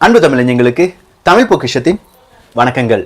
அன்பு தமிழஞ்சங்களுக்கு தமிழ் பொக்கிஷத்தின் வணக்கங்கள்.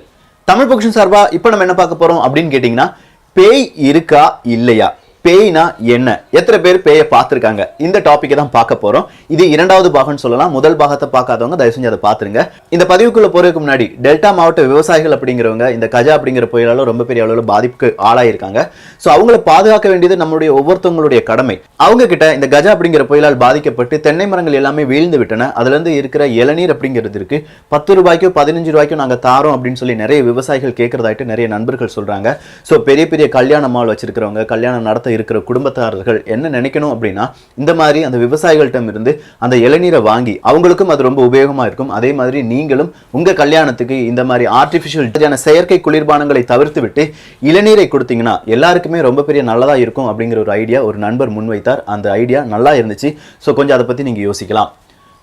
தமிழ் பொக்கிஷம் சார்பா இப்போ நம்ம என்ன பார்க்க போறோம் அப்படின்னு கேட்டிங்கன்னா பேய் இருக்கா இல்லையா? பேய்னா என்ன? எத்தனை பேர் பேயை பார்த்துருக்காங்க? இந்த டாப்பிக்கை தான் பார்க்க போகிறோம் இது இரண்டாவது பாகம்னு சொல்லலாம். முதல் பாகத்தை பார்க்காதவங்க தயவு செஞ்சு அதை பார்த்துருங்க. இந்த பதிவுக்குள்ளே போகிறதுக்கு முன்னாடி டெல்டா மாவட்ட விவசாயிகள் அப்படிங்கிறவங்க இந்த கஜா அப்படிங்கிற புயலால் ரொம்ப பெரிய அளவில் பாதிப்புக்கு ஆளாயிருக்காங்க. ஸோ அவங்கள பாதுகாக்க வேண்டியது நம்மளுடைய ஒவ்வொருத்தவங்களுடைய கடமை. அவங்க கிட்ட இந்த கஜா அப்படிங்கிற புயலால் பாதிக்கப்பட்டு தென்னை மரங்கள் எல்லாமே வீழ்ந்து விட்டன. அதுலேருந்து இருக்கிற இளநீர் அப்படிங்கிறது இருக்கு. பத்து ரூபாய்க்கோ பதினஞ்சு ரூபாய்க்கோ நாங்கள் தாரோம் அப்படின்னு சொல்லி நிறைய விவசாயிகள் கேட்கறதாயிட்டு நிறைய நண்பர்கள் சொல்கிறாங்க ஸோ பெரிய பெரிய கல்யாண மால் வச்சிருக்கிறவங்க கல்யாணம் நடத்த இருக்கிற குடும்பத்தாரர்கள் என்ன நினைக்கணும் அப்படின்னா இந்த மாதிரி அந்த விவசாயிகள்ட்ட இருந்து அந்த இளநீரை வாங்கி அவங்களுக்கும் அது ரொம்ப உபயோகமா இருக்கும். அதே மாதிரி நீங்களும் உங்கள் கல்யாணத்துக்கு இந்த மாதிரி ஆர்டிஃபிஷியல் செயற்கை குளிர்பானங்களை தவிர்த்து விட்டு இளநீரை கொடுத்தீங்கன்னா எல்லாருக்குமே ரொம்ப பெரிய நல்லதா இருக்கும் அப்படிங்கிற ஒரு ஐடியா ஒரு நண்பர் முன்வைத்தார். அந்த ஐடியா நல்லா இருந்துச்சு. ஸோ கொஞ்சம் அதை பத்தி நீங்க யோசிக்கலாம்.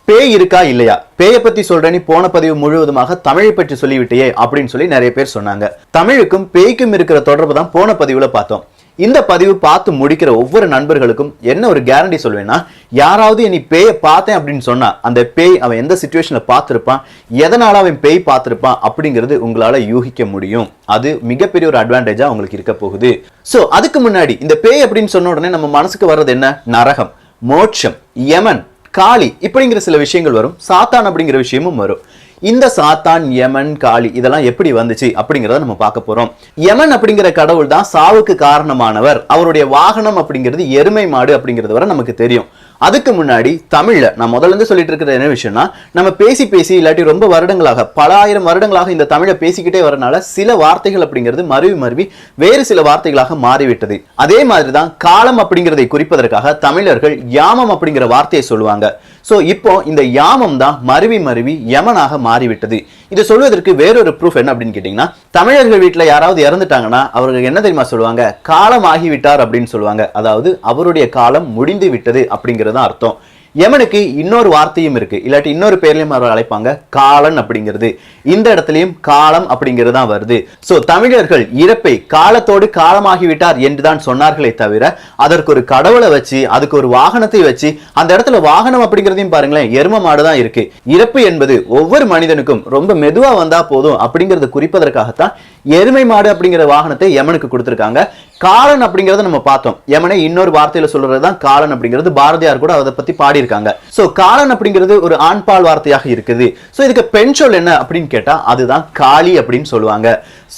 பேய் இருக்கா இல்லையா? பேயை பத்தி சொல்றேன்னு போன பதிவு முழுவதுமாக தமிழை பற்றி சொல்லிவிட்டியே அப்படின்னு சொல்லி நிறைய பேர் சொன்னாங்க. தமிழுக்கும் பேய்க்கும் இருக்கிற தொடர்பு தான் போன பதிவுல பார்த்தோம். இந்த பதிவு பார்த்து முடிக்கிற ஒவ்வொரு நண்பர்களுக்கும் என்ன ஒரு கேரண்டி சொல்வேன்னா யாராவது நீ பேயை பார்த்தேன் அப்படின்னு சொன்னா அந்த பேய் அவன் எந்த சுச்சுவேஷன்ல பார்த்துருப்பான் எதனால அவன் பேய் பார்த்துருப்பான் அப்படிங்கிறது உங்களால யூகிக்க முடியும். அது மிகப்பெரிய ஒரு அட்வான்டேஜாக உங்களுக்கு இருக்க போகுது. சோ அதுக்கு முன்னாடி இந்த பேய் அப்படின்னு சொன்ன உடனே நம்ம மனசுக்கு வர்றது என்ன? நரகம் மோட்சம் யமன் காளி இப்படிங்கிற சில விஷயங்கள் வரும். சாத்தான் அப்படிங்கிற விஷயமும் வரும். இந்த சாத்தான் யமன் காளி இதெல்லாம் எப்படி வந்துச்சு அப்படிங்கிறத நம்ம பார்க்க போறோம். யமன் அப்படிங்கிற கடவுள் தான் சாவுக்கு காரணமானவர். அவருடைய வாகனம் அப்படிங்கிறது எருமை மாடு அப்படிங்கிறது வரை நமக்கு தெரியும். அதுக்கு முன்னாடி தமிழ்ல நான் முதல்ல இருந்து சொல்லிட்டு இருக்கிற என்ன விஷயம்னா நம்ம பேசி பேசி இல்லாட்டி ரொம்ப வருடங்களாக பல ஆயிரம் வருடங்களாக இந்த தமிழை பேசிக்கிட்டே வரனால சில வார்த்தைகள் அப்படிங்கிறது மருவி மருவி வேறு சில வார்த்தைகளாக மாறிவிட்டது. அதே மாதிரி தான் காலம் அப்படிங்கிறதை குறிப்பதற்காக தமிழர்கள் யாமம் அப்படிங்கிற வார்த்தையை சொல்லுவாங்க. சோ இப்போ இந்த யாமம் தான் மருவி மருவி யமனாக மாறிவிட்டது. இதை சொல்வதற்கு வேறொரு ப்ரூஃப் என்ன அப்படின்னு கேட்டீங்கன்னா தமிழர்கள் வீட்டுல யாராவது இறந்துட்டாங்கன்னா அவர்கள் என்ன தெரியுமா சொல்லுவாங்க? காலம் ஆகிவிட்டார் அப்படின்னு சொல்லுவாங்க. அதாவது அவருடைய காலம் முடிந்து விட்டது அப்படிங்கிறது தான் அர்த்தம். யமனுக்கு இன்னொரு வார்த்தையும் இருக்கு. இல்லாட்டி இன்னொரு பேர்லையும் அவர் அழைப்பாங்க காலன் அப்படிங்கிறது. இந்த இடத்துலயும் காலம் அப்படிங்கிறது தான் வருது. சோ தமிழர்கள் இறப்பை காலத்தோடு காலமாகிவிட்டார் என்றுதான் சொன்னார்களே தவிர அதற்கு ஒரு கடவுளை வச்சு அதுக்கு ஒரு வாகனத்தை வச்சு அந்த இடத்துல வாகனம் அப்படிங்கிறதையும் பாருங்களேன் எரும மாடு தான் இருக்கு. இறப்பு என்பது ஒவ்வொரு மனிதனுக்கும் ரொம்ப மெதுவா வந்தா போதும் அப்படிங்கிறத குறிப்பதற்காகத்தான் எருமை மாடு அப்படிங்கிற வாகனத்தை யமனுக்கு கொடுத்திருக்காங்க. காலன் அப்படிங்கறத நம்ம பார்த்தோம். யமனை இன்னொரு வார்த்தையில சொல்றது தான் காலன் அப்படிங்கிறது. பாரதியார் கூட அதை பத்தி பாடியிருக்காங்க. சோ காலன் அப்படிங்கிறது ஒரு ஆண்பால் வார்த்தையாக இருக்குது. சோ இதுக்கு பெண் சொல் என்ன அப்படின்னு கேட்டா அதுதான் காளி அப்படின்னு சொல்லுவாங்க.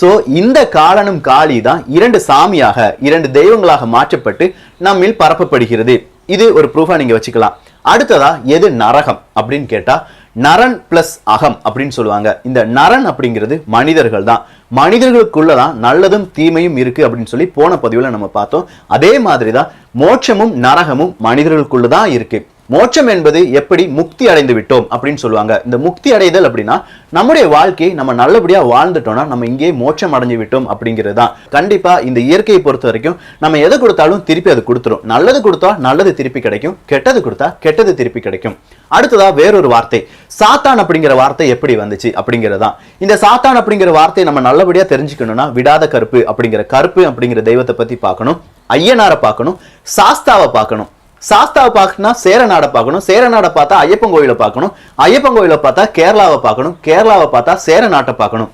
சோ இந்த காலனும் காளி தான் இரண்டு சாமியாக இரண்டு தெய்வங்களாக மாற்றப்பட்டு நம்மில் பரப்பப்படுகிறது. இது ஒரு ப்ரூஃபா நீங்க வச்சுக்கலாம். அடுத்ததா எது நரகம் அப்படின்னு கேட்டா நரன் பிளஸ் அகம் அப்படின்னு சொல்லுவாங்க. இந்த நரன் அப்படிங்கிறது மனிதர்கள் தான். மனிதர்களுக்குள்ள தான் நல்லதும் தீமையும் இருக்கு அப்படின்னு சொல்லி போன பதிவுல நம்ம பார்த்தோம். அதே மாதிரி தான் மோட்சமும் நரகமும் மனிதர்களுக்குள்ள தான் இருக்கு. மோட்சம் என்பது எப்படி முக்தி அடைந்து விட்டோம் அப்படின்னு சொல்லுவாங்க. இந்த முக்தி அடைதல் அப்படின்னா நம்முடைய வாழ்க்கையை நம்ம நல்லபடியா வாழ்ந்துட்டோம்னா நம்ம இங்கே மோட்சம் அடைஞ்சு விட்டோம் அப்படிங்கிறது தான் கண்டிப்பா இந்த இயற்கையை பொறுத்த வரைக்கும் நம்ம எதை கொடுத்தாலும் திருப்பி அது கொடுத்துரும். நல்லது கொடுத்தா நல்லது திருப்பி கிடைக்கும். கெட்டது கொடுத்தா கெட்டது திருப்பி கிடைக்கும். அடுத்ததா வேறொரு வார்த்தை. சாத்தான் அப்படிங்கிற வார்த்தை எப்படி வந்துச்சு அப்படிங்கிறதான் இந்த சாத்தான் அப்படிங்கிற வார்த்தையை நம்ம நல்லபடியா தெரிஞ்சுக்கணும்னா விடாத கருப்பு அப்படிங்கிற கருப்பு அப்படிங்கிற தெய்வத்தை பத்தி பார்க்கணும். ஐயனாரை பார்க்கணும். சாஸ்தாவை பார்க்கணும். சாஸ்தாவை பார்க்கணும்னா சேரநாடை பார்க்கணும். சேரநாடை பார்த்தா ஐயப்பன் கோயிலை பார்க்கணும். ஐயப்பன் கோயிலை பார்த்தா கேரளாவை பார்க்கணும். கேரளாவை பார்த்தா சேரநாட்டை பார்க்கணும்.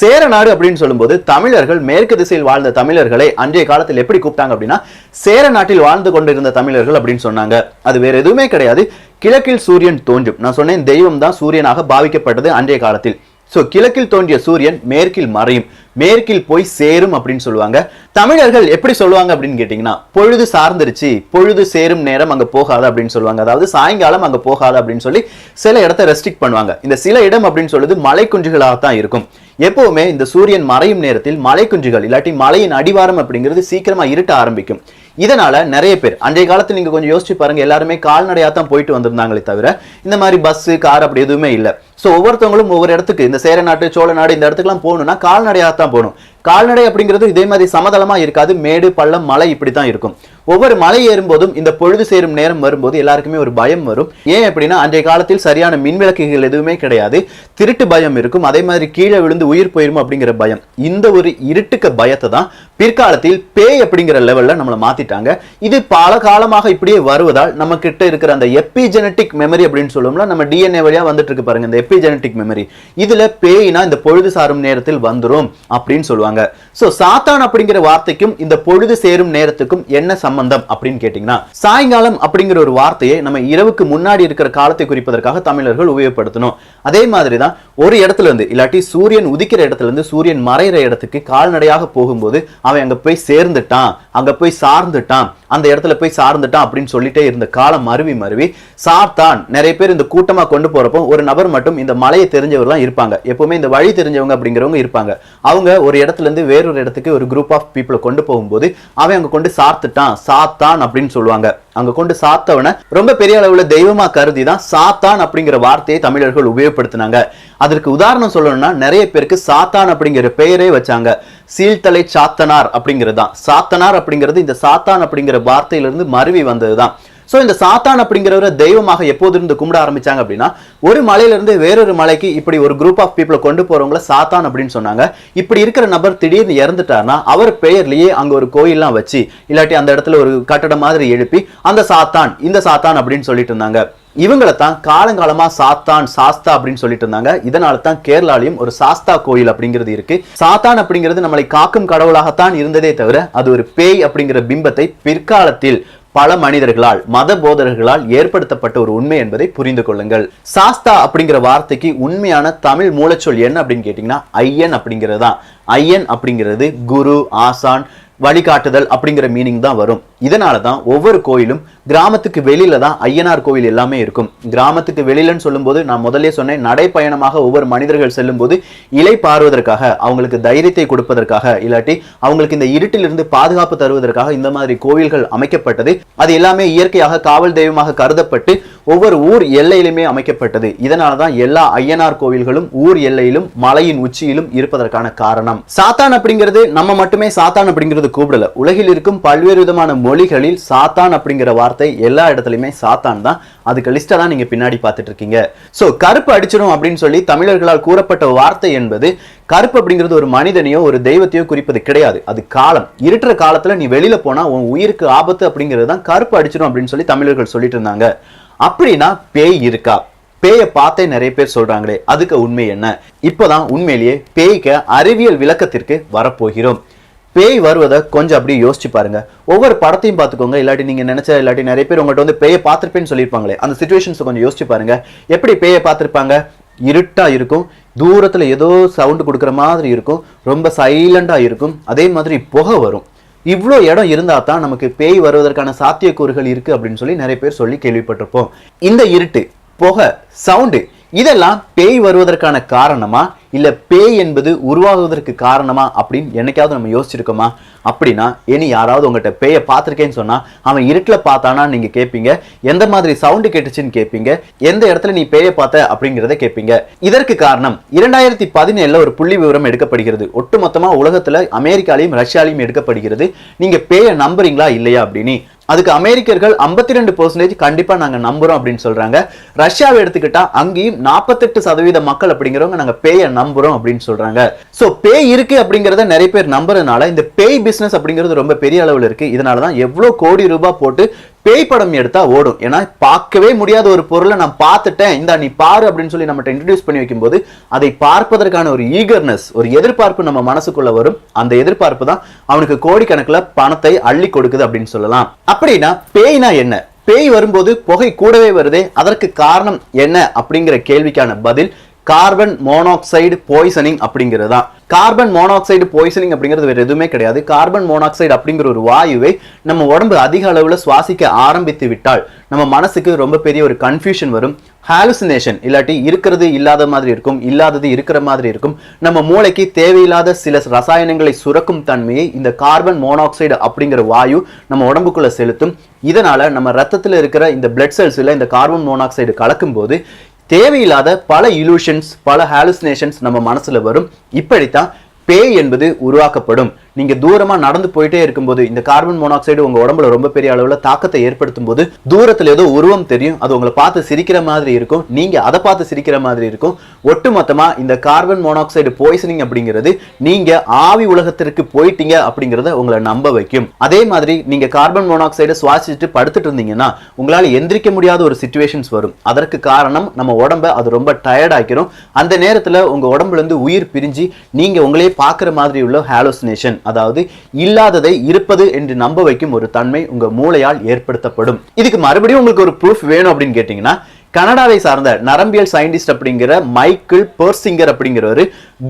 சேரநாடு அப்படின்னு சொல்லும்போது தமிழர்கள் மேற்கு திசையில் வாழ்ந்த தமிழர்களை அன்றைய காலத்தில் எப்படி கூப்பிட்டாங்க அப்படின்னா சேர நாட்டில் வாழ்ந்து கொண்டிருந்த தமிழர்கள் அப்படின்னு சொன்னாங்க. அது வேற எதுவுமே கிடையாது. கிழக்கில் சூரியன் தோன்றும். நான் சொன்னேன் தெய்வம் தான் சூரியனாக பாவிக்கப்பட்டது அன்றைய காலத்தில். ஸோ கிழக்கில் தோன்றிய சூரியன் மேற்கில் மறையும். மேற்கில் போய் சேரும் அப்படின்னு சொல்லுவாங்க. தமிழர்கள் எப்படி சொல்லுவாங்க அப்படின்னு கேட்டிங்கன்னா பொழுது சார்ந்துருச்சு பொழுது சேரும் நேரம் அங்க போகாது அப்படின்னு சொல்லுவாங்க. அதாவது சாயங்காலம் அங்க போகாது அப்படின்னு சொல்லி சில இடத்த ரெஸ்ட்ரிக்ட் பண்ணுவாங்க. இந்த சில இடம் அப்படின்னு சொல்லுது மலைக்குஞ்சுகளாக தான் இருக்கும். எப்பவுமே இந்த சூரியன் மறையும் நேரத்தில் மலைக்குஞ்சுகள் இல்லாட்டி மலையின் அடிவாரம் அப்படிங்கிறது சீக்கிரமா இருட்ட ஆரம்பிக்கும். இதனால நிறைய பேர் அன்றைய காலத்துல நீங்க கொஞ்சம் யோசிச்சு பாருங்க எல்லாருமே கால்நடையா தான் போயிட்டு வந்திருந்தாங்களே தவிர இந்த மாதிரி பஸ் கார் அப்படி எதுவுமே இல்லை. சோ ஒவ்வொருத்தவங்களும் ஒவ்வொரு இடத்துக்கு இந்த சேர நாட்டு சோழ நாடு இந்த இடத்துக்குலாம் போகணும்னா கால்நடையா தான் போகணும். கால்நடை அப்படிங்கிறது இதே மாதிரி சமதளமா இருக்காது. மேடு பள்ளம் மலை இப்படி தான் இருக்கும். ஒவ்வொரு மலை ஏறும்போதும் இந்த பொழுது சேரும் நேரம் வரும்போது எல்லாருக்குமே ஒரு பயம் வரும். ஏன் அப்படின்னா அன்றைய காலத்தில் சரியான மின் விளக்குகள் எதுவுமே கிடையாது. திருட்டு பயம் இருக்கும். அதே மாதிரி கீழே விழுந்து உயிர் போயிரும் அப்படிங்கிற பயம். இந்த ஒரு இருட்டுக்க பயத்தை தான் பிற்காலத்தில் பேய் அப்படிங்கிற லெவல்ல நம்மளை மாத்திட்டாங்க. இது பல காலமாக இப்படியே வருவதால் நம்ம கிட்ட இருக்கிற அந்த எபிஜெனட்டிக் மெமரி அப்படின்னு சொல்லுவோம்ல நம்ம டிஎன்ஏ வழியா வந்துட்டு இருக்கு பாருங்க இந்த எபிஜெனட்டிக் மெமரி இதுல பேய்னா இந்த பொழுது சாரும் நேரத்தில் வந்துடும் அப்படின்னு சொல்லுவாங்க. சோ சாத்தான் அப்படிங்கிற வார்த்தைக்கும் இந்த பொழுது சேரும் நேரத்துக்கும் என்ன சம்பந்தம் அப்படின்னு கேட்டீங்கன்னா சாயங்காலம் அப்படிங்கிற ஒரு வார்த்தையை நம்ம இரவுக்கு முன்னாடி இருக்கிற காலத்தை குறிப்பதற்காக தமிழர்கள் உபயோகப்படுத்தணும். அதே மாதிரி தான் ஒரு இடத்துல இருந்து இல்லாட்டி சூரியன் உதிக்கிற இடத்துல இருந்து சூரியன் மறையிற இடத்துக்கு கால்நடையாக போகும்போது அவன் அங்க போய் சேர்ந்துட்டான் அங்க போய் சார்ந்துட்டான். அந்த இடத்துல போய் சார்ந்துட்டான் அப்படின்னு சொல்லிட்டே இருந்த காலம் மருவி மருவி சாத்தான் நிறைய பேர் இந்த கூட்டமாக கொண்டு போகிறப்போ ஒரு நபர் மட்டும் இந்த மலையை தெரிஞ்சவர் தான் இருப்பாங்க. எப்பவுமே இந்த வழி தெரிஞ்சவங்க அப்படிங்கிறவங்க இருப்பாங்க. அவங்க ஒரு இடத்துல இருந்து வேறொரு இடத்துக்கு ஒரு குரூப் ஆஃப் பீப்புளை கொண்டு போகும்போது அவன் அங்கே கொண்டு சாத்துட்டான் சாத்தான் அப்படின்னு சொல்லுவாங்க. அங்க கொண்டு சாத்தவனை ரொம்ப பெரிய அளவுல தெய்வமா கருதி தான் சாத்தான் அப்படிங்கிற வார்த்தையை தமிழர்கள் உபயோகப்படுத்தினாங்க. அதற்கு உதாரணம் சொல்லணும்னா நிறைய பேருக்கு சாத்தான் அப்படிங்கிற பெயரே வச்சாங்க. சீழ்த்தலை சாத்தனார் அப்படிங்கிறது தான் சாத்தனார் அப்படிங்கிறது இந்த சாத்தான் அப்படிங்கிற வார்த்தையிலிருந்து மருவி வந்தது தான் ஸோ இந்த சாத்தான் அப்படிங்கிறவரை தெய்வமாக எப்போது இருந்து கும்பிட ஆரம்பிச்சாங்க அப்படின்னா ஒரு மலையிலிருந்து வேறொரு மலைக்கு இப்படி ஒரு குரூப் ஆஃப் பீப்புளை கொண்டு போறவங்கள சாத்தான் அப்படின்னு சொன்னாங்க. இப்படி இருக்கிற நபர் திடீர்னு இறந்துட்டார்னா அவர் பெயர்லயே அங்க ஒரு கோயில்லாம் வச்சு இல்லாட்டி அந்த இடத்துல ஒரு கட்டடம் மாதிரி எழுப்பி அந்த சாத்தான் இந்த சாத்தான் அப்படின்னு சொல்லிட்டு இருந்தாங்க. இவங்களை தான் காலங்காலமா சாத்தான் சாஸ்தா அப்படின்னு சொல்லிட்டு இருந்தாங்க. இதனால தான் கேரளாலையும் ஒரு சாஸ்தா கோயில் அப்படிங்கிறது இருக்கு. சாத்தான் அப்படிங்கிறது நம்மளை காக்கும் கடவுளாகத்தான் இருந்ததே தவிர அது ஒரு பேய் அப்படிங்கிற பிம்பத்தை பிற்காலத்தில் பல மனிதர்களால் மத போதர்களால் ஏற்படுத்தப்பட்ட ஒரு உண்மை என்பதை புரிந்து கொள்ளுங்கள். சாஸ்தா அப்படிங்கிற வார்த்தைக்கு உண்மையான தமிழ் மூலச்சொல் என்ன அப்படின்னு கேட்டீங்கன்னா ஐயன் அப்படிங்கிறது தான். ஐயன் அப்படிங்கிறது குரு ஆசான் வழிகாட்டுதல் அப்படிங்கிற மீனிங் தான் வரும். இதனால தான் ஒவ்வொரு கோயிலும் கிராமத்துக்கு வெளியில தான் ஐயனார் கோவில் எல்லாமே இருக்கும். கிராமத்துக்கு வெளியிலன்னு சொல்லும்போது நான் முதல்ல சொன்னேன் நடைப்பயணமாக ஒவ்வொரு மனிதர்கள் செல்லும்போது இலை பாருவதற்காக அவங்களுக்கு தைரியத்தை கொடுப்பதற்காக இல்லாட்டி அவங்களுக்கு இந்த இருட்டிலிருந்து பாதுகாப்பு தருவதற்காக இந்த மாதிரி கோவில்கள் அமைக்கப்பட்டது. அது எல்லாமே இயற்கையாக காவல் தெய்வமாக கருதப்பட்டு ஒவ்வொரு ஊர் எல்லையிலுமே அமைக்கப்பட்டது. இதனால தான் எல்லா ஐயனார் கோவில்களும் ஊர் எல்லையிலும் மலையின் உச்சியிலும் இருப்பதற்கான காரணம். சாத்தான் அப்படிங்கிறது நம்ம மட்டுமே சாத்தான் அப்படிங்கிறது கூப்பிடல. உலகில் இருக்கும் பல்வேறு விதமான மொழிகளில் சாத்தான் அப்படிங்கிற வார்த்தை எல்லா இடத்துலயுமே சாத்தான் தான். அதுக்கு லிஸ்டா தான் நீங்க பின்னாடி பார்த்துட்டு இருக்கீங்க சோ கருப்பு அடிச்சிடும் அப்படின்னு சொல்லி தமிழர்களால் கூறப்பட்ட வார்த்தை என்பது கருப்பு அப்படிங்கிறது ஒரு மனிதனையோ ஒரு தெய்வத்தையோ குறிப்பது கிடையாது. அது காலம். இருட்டுற காலத்துல நீ வெளியில போனா உன் உயிருக்கு ஆபத்து அப்படிங்கிறது தான் கருப்பு அடிச்சிடும் அப்படின்னு சொல்லி தமிழர்கள் சொல்லிட்டு இருந்தாங்க. அப்படின்னா பேய் இருக்கா? பேயை பார்த்தே நிறைய பேர் சொல்றாங்களே அதுக்கு உண்மை என்ன? இப்போதான் உண்மையிலேயே பேய்க்கு அறிவியல் விளக்கத்திற்கு வரப்போகிறோம். பேய் வருவதை கொஞ்சம் அப்படியே யோசிச்சு பாருங்க. ஒவ்வொரு படத்தையும் பார்த்துக்கோங்க. இல்லாட்டி நீங்க நினைச்ச இல்லாட்டி நிறைய பேர் உங்கள்கிட்ட வந்து பேயை பார்த்துருப்பேன்னு சொல்லியிருப்பாங்களே. அந்த சுச்சுவேஷன்ஸை கொஞ்சம் யோசிச்சு பாருங்க. எப்படி பேயை பார்த்துருப்பாங்க? இருட்டா இருக்கும். தூரத்துல ஏதோ சவுண்டு கொடுக்குற மாதிரி இருக்கும். ரொம்ப சைலண்டா இருக்கும். அதே மாதிரி புகை வரும். இவ்வளோ இடம் இருந்தா தான் நமக்கு பேய் வருவதற்கான சாத்தியக்கூறுகள் இருக்கு அப்படின்னு சொல்லி நிறைய பேர் சொல்லி கேள்விப்பட்டிருப்போம். இந்த இருட்டு புகை சவுண்டு இதெல்லாம் பேய் வருவதற்கான காரணமா? இல்ல பேய் என்பது உருவாகுவதற்கு காரணமா அப்படின்னு என்னைக்காவது நம்ம யோசிச்சிருக்கோமா? அப்படின்னா இனி யாராவது உங்கள்கிட்ட பேயை பார்த்துருக்கேன்னு சொன்னால் அவன் இருட்டில் பார்த்தானா நீங்கள் கேட்பீங்க எந்த மாதிரி சவுண்டு கேட்டுச்சுன்னு கேட்பீங்க எந்த இடத்துல நீ பேயை பார்த்த அப்படிங்கிறத கேட்பீங்க இதற்கு காரணம் இரண்டாயிரத்தி பதினேழில் ஒரு புள்ளி விவரம் எடுக்கப்படுகிறது. ஒட்டுமொத்தமாக உலகத்தில் அமெரிக்காலையும் ரஷ்யாலையும் எடுக்கப்படுகிறது. நீங்கள் பேயை நம்புறீங்களா இல்லையா அப்படின்னு. அதுக்கு அமெரிக்கர்கள் ஐம்பத்தி ரெண்டு பர்சன்டேஜ் கண்டிப்பா நாங்க நம்புறோம் அப்படின்னு சொல்றாங்க. ரஷ்யாவை எடுத்துக்கிட்டா அங்கேயும் நாற்பத்தெட்டு சதவீத மக்கள் அப்படிங்கிறவங்க நாங்க பேயை நம்புறோம் அப்படின்னு சொல்றாங்க. சோ பேய் இருக்கு அப்படிங்கிறத நிறைய பேர் நம்புறதுனால இந்த பேய் பிசினஸ் அப்படிங்கிறது ரொம்ப பெரிய அளவுல இருக்கு. இதனாலதான் எவ்வளவு கோடி ரூபாய் போட்டு பேய் படம் எடுத்தா ஓடும். ஏன்னா பார்க்கவே முடியாத ஒரு பொருளை நான் பார்த்துட்டேன். இந்த நீ பாரு அப்படின்னு சொல்லி நம்மகிட்ட இன்ட்ரடியூஸ் பண்ணி வைக்கும்போது அதை பார்ப்பதற்கான ஒரு ஈகர்னஸ் ஒரு எதிர்பார்ப்பு நம்ம மனசுக்குள்ள வரும். அந்த எதிர்பார்ப்பு தான் அவனுக்கு கோடிக்கணக்கில் பணத்தை அள்ளி கொடுக்குது அப்படின்னு சொல்லலாம். அப்படின்னா பேய்னா என்ன? பேய் வரும்போது புகை கூடவே வருதே அதற்கு காரணம் என்ன அப்படிங்கிற கேள்விக்கான பதில் கார்பன் மோனாக்சைடு பாய்சனிங் அப்படிங்கிறது தான். கார்பன் மோனாக்சைடு பாய்சனிங் அப்படிங்கிறது வேறு எதுவுமே கிடையாது. கார்பன் மோனாக்சைடு அப்படிங்கிற ஒரு வாயுவை நம்ம உடம்பு அதிக அளவில் சுவாசிக்க ஆரம்பித்து விட்டால் நம்ம மனசுக்கு ரொம்ப பெரிய ஒரு கன்ஃபியூஷன் வரும். ஹாலுசினேஷன் இல்லாட்டி இருக்கிறது இல்லாத மாதிரி இருக்கும் இல்லாதது இருக்கிற மாதிரி இருக்கும். நம்ம மூளைக்கு தேவையில்லாத சில ரசாயனங்களை சுரக்கும் தன்மையை இந்த கார்பன் மோனாக்சைடு அப்படிங்கிற வாயு நம்ம உடம்புக்குள்ளே செலுத்தும். இதனால் நம்ம ரத்தத்தில் இருக்கிற இந்த பிளட் செல்ஸில் இந்த கார்பன் மோனாக்சைடு கலக்கும்போது தேவையில்லாத பல இலூஷன்ஸ் பல ஹாலுசினேஷன்ஸ் நம்ம மனசுல வரும். இப்படித்தான் பேய் என்பது உருவாக்கப்படும். நீங்க தூரமா நடந்து போயிட்டே இருக்கும்போது இந்த கார்பன் மோனாக்சைடு உங்க உடம்புல ரொம்ப பெரிய அளவுல தாக்கத்தை ஏற்படுத்தும் போது தூரத்துல ஏதோ உருவம் தெரியும் அது உங்களை பார்த்து சிரிக்கிற மாதிரி இருக்கும் நீங்க அதை பார்த்து சிரிக்கிற மாதிரி இருக்கும். ஒட்டுமொத்தமா இந்த கார்பன் மோனாக்சைடு பாய்சனிங் அப்படிங்கிறது நீங்க ஆவி உலகத்திற்கு போயிட்டீங்க அப்படிங்கறத உங்களை நம்ப வைக்கும். அதே மாதிரி நீங்க கார்பன் மோனாக்சைடை சுவாசிச்சுட்டு படுத்துட்டு இருந்தீங்கன்னா உங்களால எந்திரிக்க முடியாத ஒரு சுச்சுவேஷன்ஸ் வரும். அதற்கு காரணம் நம்ம உடம்ப அது ரொம்ப டயர்ட் ஆக்கிரும். அந்த நேரத்துல உங்க உடம்புல இருந்து உயிர் பிரிஞ்சு நீங்க உங்களே பார்க்குற மாதிரி உள்ள ஹாலோசினேஷன் அதாவது இல்லாததை இருப்பது என்று நம்ப வைக்கும் ஒரு தன்மை உங்க மூளையால் ஏற்படுத்தப்படும். இதுக்கு மறுபடியும் உங்களுக்கு ஒரு ப்ரூஃப் வேணும் அப்படின்னு கேட்டீங்கன்னா கனடாவை சார்ந்த நரம்பியல் சயின்டிஸ்ட் அப்படிங்கிற மைக்கிள் பர்சிங்கர் அப்படிங்கிறவர்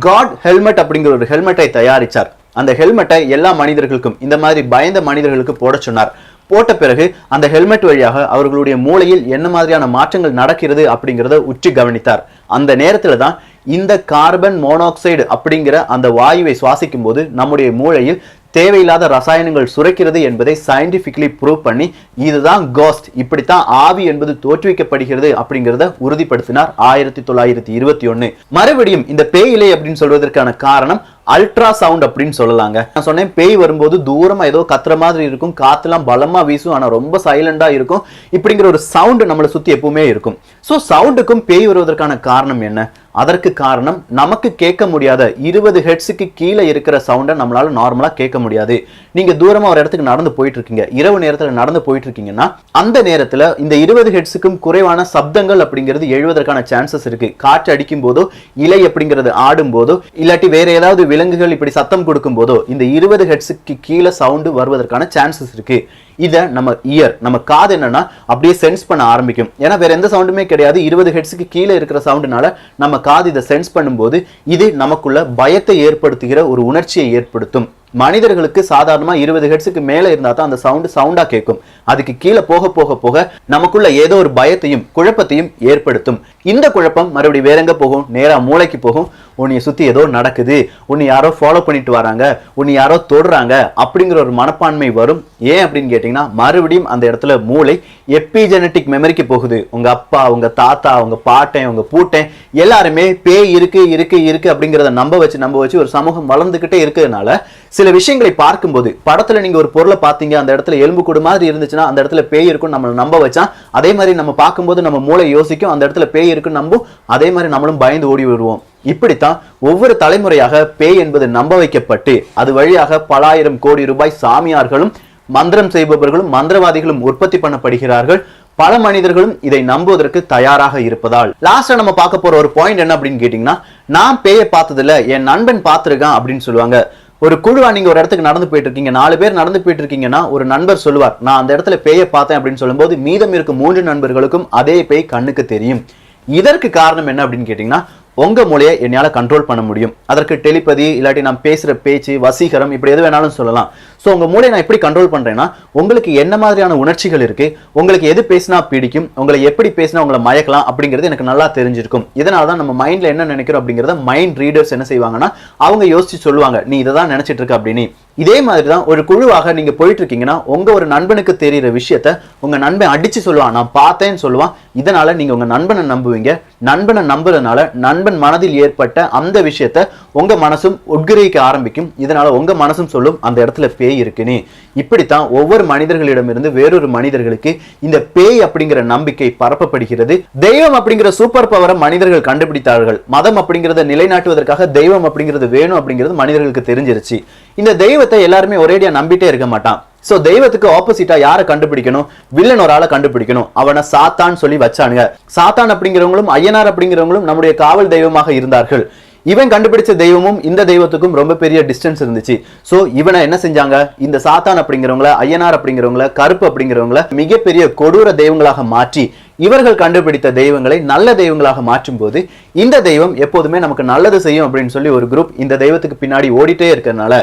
காட் ஹெல்மெட் அப்படிங்கிற ஒரு ஹெல்மெட்டை தயாரிச்சார். அந்த ஹெல்மெட்டை எல்லா மனிதர்களுக்கும் இந்த மாதிரி பயந்த மனிதர்களுக்கு போட சொன்னார். போட்ட பிறகு அந்த ஹெல்மெட் வழியாக அவர்களுடைய மூளையில் என்ன மாதிரியான மாற்றங்கள் நடக்கிறது அப்படிங்கிறத உற்று கவனித்தார். அந்த நேரத்தில் தான் இந்த கார்பன் மோனாக்சைடு அப்படிங்கிற அந்த வாயுவை சுவாசிக்கும் போது நம்முடைய மூளையில் தேவையில்லாத ரசாயனங்கள் சுரக்கிறது என்பதை சயின்டிஃபிக்லி ப்ரூவ் பண்ணி இதுதான் கோஸ்ட் இப்படித்தான் ஆவி என்பது தோற்றுவிக்கப்படுகிறது அப்படிங்கிறத உறுதிப்படுத்தினார் ஆயிரத்தி தொள்ளாயிரத்தி இருபத்தி ஒன்னு. மறுபடியும் இந்த பேயிலை அப்படின்னு சொல்வதற்கான காரணம் அல்ட்ரா சவுண்ட் அப்படின்னு சொல்லலாங்க. நான் சொன்னேன் பேய் வரும்போது தூரமா ஏதோ கத்துற மாதிரி இருக்கும் காத்துலாம் பலமா வீசும் ஆனா ரொம்ப சைலண்டா இருக்கும். இப்படிங்கிற ஒரு சவுண்ட் நம்மளை சுத்தி எப்பவுமே இருக்கும். ஸோ சவுண்டுக்கும் பேய் வருவதற்கான காரணம் என்ன? அதற்கு காரணம் நமக்கு கேட்க முடியாத இருபது ஹெட்ஸுக்கு கீழே இருக்கிற சவுண்டை நம்மளால நார்மலாக கேட்க முடியாது. நீங்க தூரமா ஒரு இடத்துக்கு நடந்து போயிட்டு இருக்கீங்க இரவு நேரத்தில் நடந்து போயிட்டு இருக்கீங்கன்னா அந்த நேரத்தில் இந்த இருபது ஹெட்ஸுக்கும் குறைவான சப்தங்கள் அப்படிங்கிறது எழுவதற்கான சான்சஸ் இருக்கு. காற்று அடிக்கும் போதோ இலை அப்படிங்கிறது ஆடும் போதோ இல்லாட்டி வேற ஏதாவது விலங்குகள் இப்படி சத்தம் கொடுக்கும் போதோ இந்த இருபது ஹெட்ஸுக்கு கீழே சவுண்டு வருவதற்கான சான்சஸ் இருக்கு. இதை நம்ம இயர் நம்ம காது என்னன்னா அப்படியே சென்ஸ் பண்ண ஆரம்பிக்கும். ஏன்னா வேற எந்த சவுண்டுமே கிடையாது. இருபது ஹெட்ஸுக்கு கீழே இருக்கிற சவுண்டுனால நம்ம காது இதை சென்ஸ் பண்ணும்போது இது நமக்குள்ள பயத்தை ஏற்படுத்துகிற ஒரு உணர்ச்சியை ஏற்படுத்தும். மனிதர்களுக்கு சாதாரணமா இருபது ஹெட்ஸுக்கு மேல இருந்தால் தான் அந்த சவுண்டு சவுண்டா கேட்கும். அதுக்கு கீழே போக போக போக நமக்குள்ள ஏதோ ஒரு பயத்தையும் குழப்பத்தையும் ஏற்படுத்தும். இந்த குழப்பம் மறுபடியும் வேற எங்க போகும்? நேரா மூளைக்கு போகும். உன்னைய சுத்தி ஏதோ நடக்குது. உன்னை யாரோ ஃபாலோ பண்ணிட்டு வராங்க. உன்னை யாரோ தொடுறாங்க. அப்படிங்கிற ஒரு மனப்பான்மை வரும். ஏன் அப்படின்னு கேட்டிங்கன்னா மறுபடியும் அந்த இடத்துல மூளை எப்பிஜெனட்டிக் மெமரிக்கு போகுது. உங்க அப்பா உங்க தாத்தா உங்கள் பாட்டன் உங்க பூட்டன் எல்லாருமே பேய் இருக்கு இருக்கு இருக்கு அப்படிங்கிறத நம்ப வச்சு நம்ப வச்சு ஒரு சமூகம் வளர்ந்துகிட்டே இருக்கிறதுனால சில விஷயங்களை பார்க்கும்போது படத்துல நீங்க ஒரு பொருளை பார்த்தீங்க அந்த இடத்துல எலும்பு கூடு மாதிரி இருந்துச்சுன்னா அந்த இடத்துல பேய் இருக்கும் நம்மளை நம்ப வச்சா அதே மாதிரி நம்ம பார்க்கும்போது நம்ம மூளை யோசிக்கும் அந்த இடத்துல பேய் இருக்குன்னு நம்பும். அதே மாதிரி நம்மளும் பயந்து ஓடி வருவோம். இப்படித்தான் ஒவ்வொரு தலைமுறையாக பேய் என்பது நம்ப வைக்கப்பட்டு அது வழியாக பல ஆயிரம் கோடி ரூபாய் சாமியார்களும் மந்திரம் செய்பவர்களும் மந்திரவாதிகளும் உற்பத்தி பண்ணப்படுகிறார்கள். பல மனிதர்களும் இதை நம்புவதற்கு தயாராக இருப்பதால். லாஸ்டா நம்ம பார்க்க போற ஒரு பாயிண்ட் என்ன அப்படின்னு கேட்டீங்கன்னா நான் பேயை பார்த்ததில்ல என் நண்பன் பார்த்திருக்கான் அப்படின்னு சொல்லுவாங்க. ஒரு குழுவா நீங்க ஒரு இடத்துக்கு நடந்து போயிட்டு இருக்கீங்க நாலு பேர் நடந்து போயிட்டு இருக்கீங்கன்னா ஒரு நண்பர் சொல்லுவார் நான் அந்த இடத்துல பேயை பார்த்தேன் அப்படின்னு சொல்லும்போது மீதம் இருக்கும் மூன்று நண்பர்களுக்கும் அதே பேய் கண்ணுக்கு தெரியும். இதற்கு காரணம் என்ன அப்படின்னு கேட்டீங்கன்னா உங்கள் மூலையை என்னால் கண்ட்ரோல் பண்ண முடியும். அதற்கு டெலிபதி இல்லாட்டி நான் பேசுகிற பேச்சு வசீகரம் இப்படி எது வேணாலும் சொல்லலாம். ஸோ உங்கள் மூளையை நான் எப்படி கண்ட்ரோல் பண்றேன்னா உங்களுக்கு என்ன மாதிரியான உணர்ச்சிகள் இருக்குது உங்களுக்கு எது பேசினா பிடிக்கும் உங்களை எப்படி பேசினா உங்களை மயக்கலாம் அப்படிங்கிறது எனக்கு நல்லா தெரிஞ்சிருக்கும். இதனால தான் நம்ம மைண்டில் என்ன நினைக்கிறோம் அப்படிங்கிறத மைண்ட் ரீடர்ஸ் என்ன செய்வாங்கன்னா அவங்க யோசிச்சு சொல்லுவாங்க நீ இதை தான் நினச்சிட்டு இருக்க அப்படின்னு. இதே மாதிரி தான் ஒரு குழுவாக நீங்க போயிட்டு இருக்கீங்கன்னா உங்க ஒரு நண்பனுக்கு தெரியிற விஷயத்த உங்க நண்பன் அடிச்சு சொல்லுவான் நான் பார்த்தேன்னு சொல்லுவான். இதனால நீங்க உங்க நண்பனை நம்புவீங்க. நண்பனை நம்புறதுனால நண்பன் மனதில் ஏற்பட்ட அந்த விஷயத்த உங்க மனசும் உட்கிரகிக்க ஆரம்பிக்கும். இதனால உங்க மனசும் சொல்லும் அந்த இடத்துல பேய் இருக்குன்னு இப்படித்தான் ஒவ்வொரு மனிதர்களிடமிருந்து வேறொரு மனிதர்களுக்கு இந்த பேய் அப்படிங்கிற நம்பிக்கை பரப்பப்படுகிறது. தெய்வம் அப்படிங்கிற சூப்பர் பவரை மனிதர்கள் கண்டுபிடித்தார்கள். மதம் அப்படிங்கிறத நிலைநாட்டுவதற்காக தெய்வம் அப்படிங்கிறது வேணும் அப்படிங்கிறது மனிதர்களுக்கு தெரிஞ்சிருச்சு. இந்த தெய்வத்தை எல்லாருமே ஒரேடியா நம்பிட்டே இருக்க மாட்டான். சோ தெய்வத்துக்கு ஆப்போசிட்டா யாரை கண்டுபிடிக்கணும்? வில்லன் ஒரு ஆளை கண்டுபிடிக்கணும். அவனை சாத்தான் சொல்லி வச்சானுங்க. சாத்தான் அப்படிங்கிறவங்களும் ஐயனார் அப்படிங்கிறவங்களும் நம்முடைய காவல் தெய்வமாக இருந்தார்கள். இவன் கண்டுபிடிச்ச தெய்வமும் இந்த தெய்வத்துக்கும் ரொம்ப பெரிய டிஸ்டன்ஸ் இருந்துச்சு. சோ இவனை என்ன செஞ்சாங்க? இந்த சாத்தான் அப்படிங்கிறவங்கள ஐயனார் அப்படிங்கிறவங்கள கருப்பு அப்படிங்கிறவங்கள மிகப்பெரிய கொடூர தெய்வங்களாக மாற்றி இவர்கள் கண்டுபிடித்த தெய்வங்களை நல்ல தெய்வங்களாக மாற்றும் போது இந்த தெய்வம் எப்போதுமே நமக்கு நல்லது செய்யும் அப்படின்னு சொல்லி ஒரு குரூப் இந்த தெய்வத்துக்கு பின்னாடி ஓடிட்டே இருக்கிறதுனால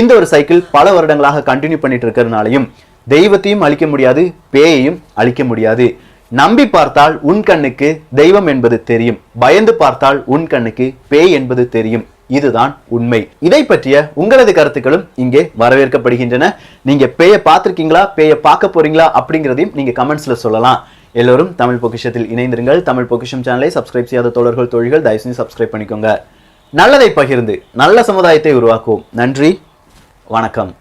இந்த ஒரு சைக்கிள் பல வருடங்களாக கண்டினியூ பண்ணிட்டு இருக்கிறதுனாலையும் தெய்வத்தையும் அழிக்க முடியாது பேயையும் அழிக்க முடியாது. நம்பி பார்த்தால் உன் கண்ணுக்கு தெய்வம் என்பது தெரியும். பயந்து பார்த்தால் உன் கண்ணுக்கு பேய் என்பது தெரியும். இதுதான் உண்மை. இதை பற்றிய உங்களது கருத்துக்களும் இங்கே வரவேற்கப்படுகின்றன. நீங்க பேய பார்த்திருக்கீங்களா? பேய பார்க்க போறீங்களா? அப்படிங்கிறதையும் நீங்க கமெண்ட்ஸ்ல சொல்லலாம். எல்லோரும் தமிழ் பொக்கிஷத்தில் இணைந்திருங்கள். தமிழ் பொக்கிஷம் சேனலை சப்ஸ்கிரைப் செய்யாத தோழர்கள் தொழில்கள் தயவு செஞ்சு சப்ஸ்கிரைப் பண்ணிக்கோங்க. நல்லதை பகிர்ந்து நல்ல சமுதாயத்தை உருவாக்குவோம். நன்றி. வணக்கம்.